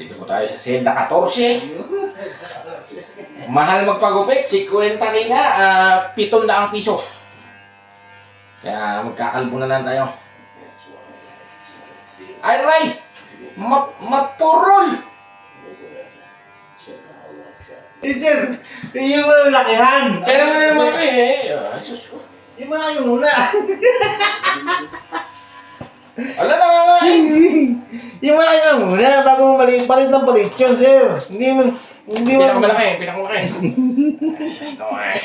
Nandito po tayo sa Senda 14. Mahal magpagupit, si Kwenta na, ah, pitong daang piso. Kaya magkakalbo na lang tayo. Ay, Ray! Ma mapurol! Eh, sir, yung mo lakihan. Kaya naman ako eh. Ah, sus ko. Yung malaki muna. Wala na nga nga malaki ka muna, bago mo maliit, palit ng palit yun, sir. Hindi mo, hindi mo. Pinakamalaki, pinakamalaki. Ay, sus no eh.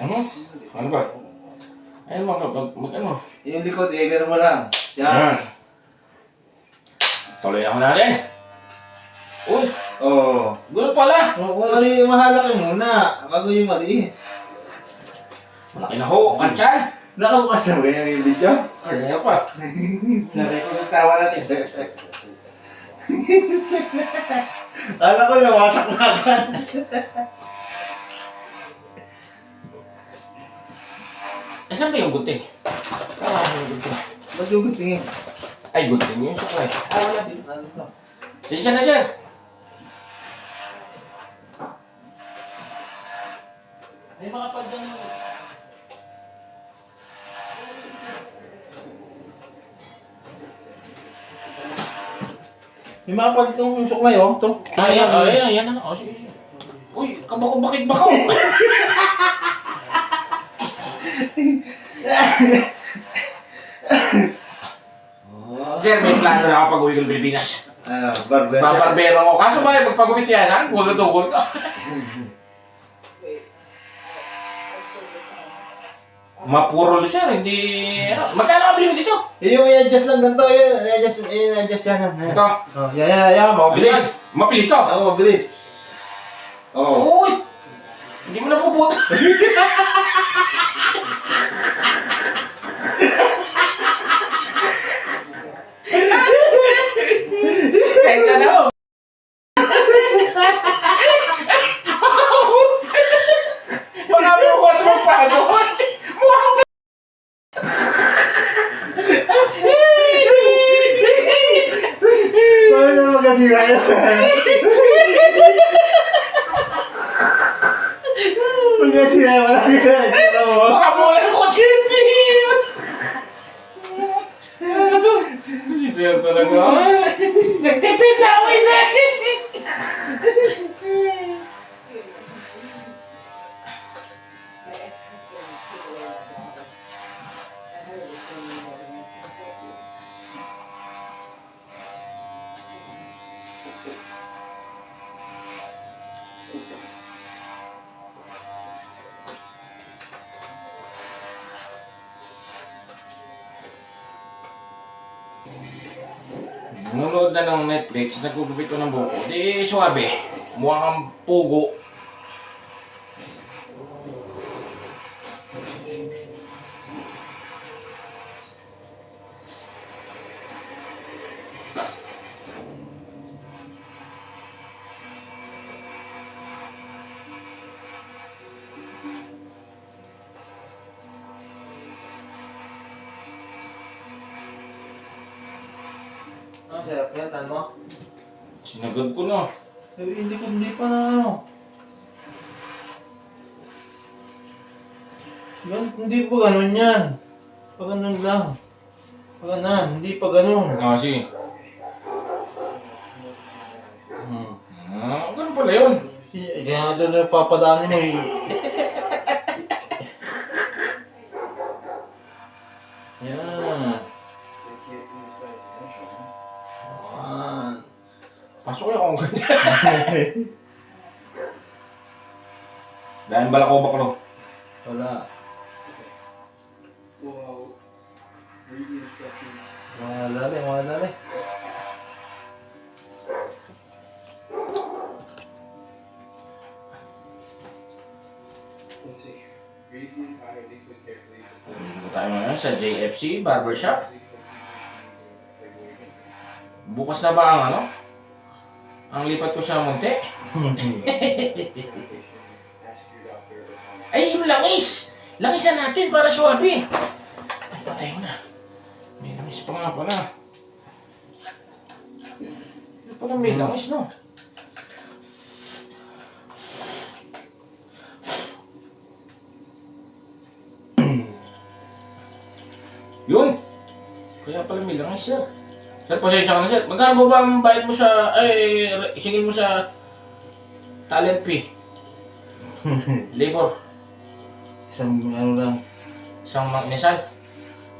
Ano? Ano ba? Ayun mag, mag, mag ano? yung likod, ganun mo lang. Yan. Tuloy ako natin. Uy, Oo. gulo pala. Oh. Kung mali, mahalaki muna, bago yung maliit. Malaki na ho, kanchan. Nakabukas na ba yan yung video? Kaya pa. Narecord ang tawa natin. Kala ko nawasak na agad. Eh, saan ba yung gunting? Ah, yung gunting. Ba't yung tingin? Ay, gunting yung suklay. Ah, wala din. Ano to? Siya na siya. May mga padyan mo. May mga padyan yung suklay, oh. Ito. Ay, ay, ay, ay, yan na. Oh, sige, sige. Uy, kabako bakit bakaw? Sir, may plano na ako pag-uwi ng Pilipinas. Ah, barber. Babarbero ako. Kaso ba, magpagupit yan, ha? Huwag ito, huwag ito. Mapurol sir, hindi... Ano, magkano ka bilhin dito? Eh, yung i-adjust ng ganito, yun, i-adjust, i-adjust yan. yan. Ito. Oh, yan, yan, yan, mabilis. Mabilis to. Oo, mabilis. Oo. Uy! Hindi mo na puputa. Teka na ako. Baka bukas mo pa ako. Mukha ko. Paano na magkasira yun? Magkasira, wala ka na. Tignan mo. Baka mula ko, Chippy! Nanonood na ng Netflix, nagugupit ko ng buko. Di, swabe. Mukhang kang pugo. Sir? Yan, tan mo? Sinagad ko na. Eh, Hindi ko, hindi pa na ano. Yan, hindi pa ganun yan. Pa ganun lang. Pa ganun, hindi pa ganun. Ah, sige. Hmm. Ah, ganun pala yun. Kaya nga doon yung papadami mo eh. Pasok ko yung kung ganyan. Dahil bala ko baklo. Wala. Instructions. Mga dali, mga dali. Let's see. Read the entire leaflet carefully. Dito tayo ngayon sa JFC Barbershop. Bukas na ba ang ano? Ang lipat ko sa come. Ay, yung langis! Langisan natin para suwabe. Ay, patay mo na. May langis pa nga pala. Yung pala may langis, no? Yun! Kaya pala may langis, sir. Sir, pasensya ka na, sir. Magkano ba ang bayad mo sa... Ay, isingin mo sa... Talent fee? Labor. Isang ano lang, Isang.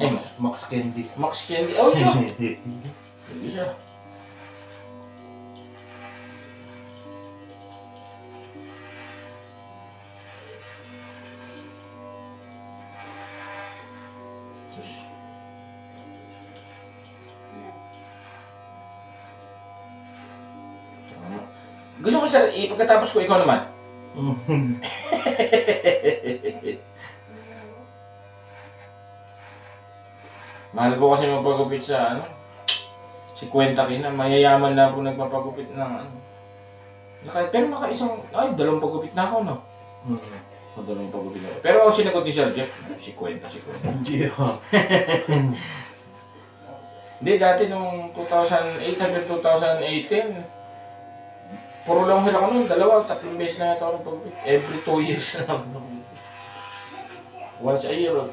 Eh, Max, Max Candy. Max Candy. Oh, yun. Sige, sir. Gusto mo sir, eh, pagkatapos ko ikaw naman. Mahal po kasi magpagupit sa ano. Si Kwenta Kina, mayayaman na po nagpapagupit ng ano. Naka, pero naka isang, ay, dalawang pagupit na ako, no? O, dalawang pagupit na ako. Pero ako sinagot ni Sir Jeff, si Kwenta, si Kwenta. Hindi ah. Hindi, dati nung 2008 hanggang 2018, puro lang hila ko nun, dalawa, tatlong beses na ito ako nagpagupit. Every two years na ako. Once a year. oh.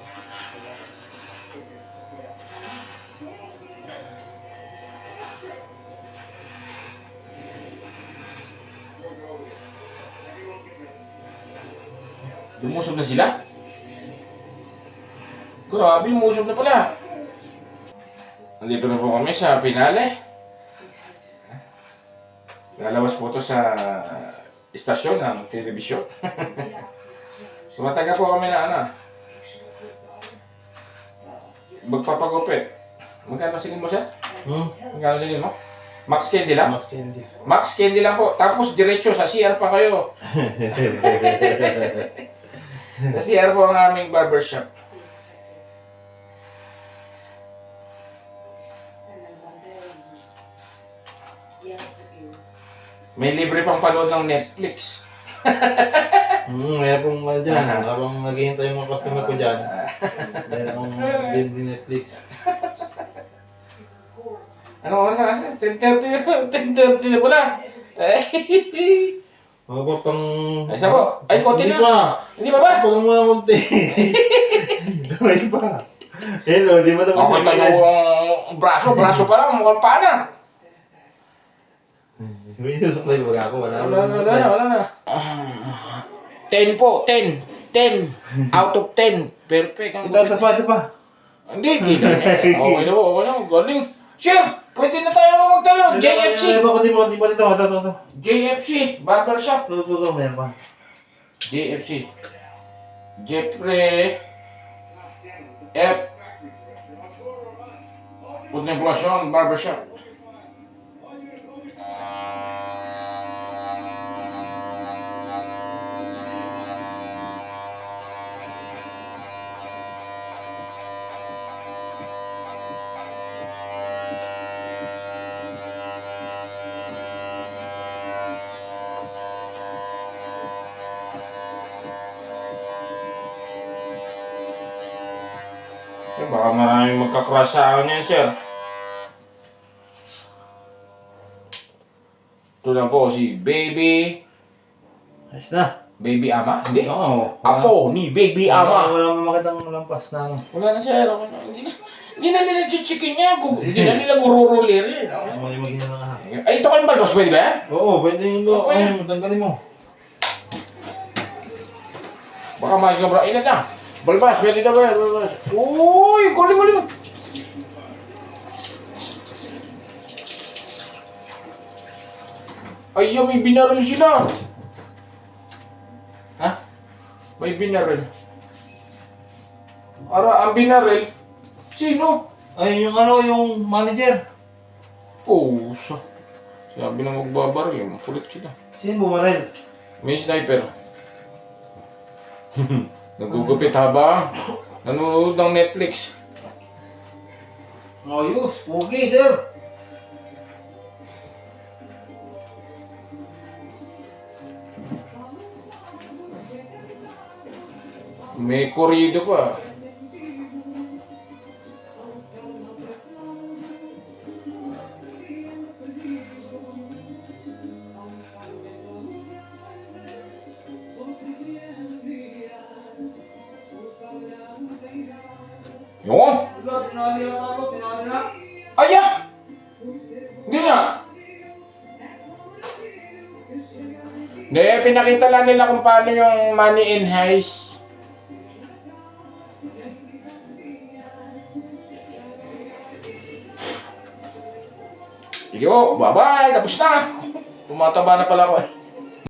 Lumusob na sila? Grabe, lumusob na pala. Nandito na po kami sa finale. Lalabas po ito sa istasyon ng telebisyon. Tumataga po kami na ano. Magpapagupit. Magkano singin mo siya? Hmm? Magkano singin mo? Max Candy lang? Max Candy. Max Candy lang po. Tapos diretso sa CR pa kayo. Sa CR po ang aming barbershop. May libre pang panood ng Netflix. Hmm, meron pong ano dyan. Habang naghihintay yung mga customer ko dyan. Meron akong din din Netflix. Ano oras na kasi? 10.30 10.30 na pala. Eh, pa pang... Ay, isa po. Ay, konti Hindi na. pa. Hindi ba ba? Pag muna munti. Gawin pa. Hello, di ba ito Okay, tayo ang braso. Braso pa lang. Mukhang pa na. May susuklay ba ako? Wala Wala wala na, wala na. 10 po, 10. 10 out of 10. Perfect. ang Ito, ito pa, ito pa. Hindi. Okay na po, okay na po. Galing. Sir, pwede na tayo magtayo. JFC. Ito pa, ito pa, ito pa, ito pa, ito pa, ito. JFC. Barbershop. Ito, ito, ito, meron pa. JFC. Jeffrey F. Contemplacion Barbershop. Baka maraming magkakrush sa akin yan, sir. Ito lang po si Baby... Ayos na. Baby Ama? Hindi. Oo. Apo ni Baby Wala, Ama. wala mo makitang lampas na ano. Wala na, sir. Na. Hindi na, hindi na nila chichikin niya. Gu- Hindi na nila gururulir. eh. Okay. May magina na nga. Ay, ito kayong balbas. Pwede ba yan? Oo, pwede yung Oo, ano, yan. tanggalin mo. Baka mahal ka bro. Ingat na. Balbas. Pwede na ba yan? Balbas. Uy! Galing, galing. Ay, yan, may binaril sila. Ha? May binaril. Ara, ang binaril, sino? Ay, yung ano, yung manager. Oh, sa. Sabi na magbabaril, yung kulit sila. Sino bumaril? May sniper. Nagugupit habang nanonood ng Netflix. Ayos, pogi, sir. May korido pa. Hindi, pinakita lang nila kung paano yung money in heist. Sige po, bye-bye, tapos na. Tumataba na pala ako eh.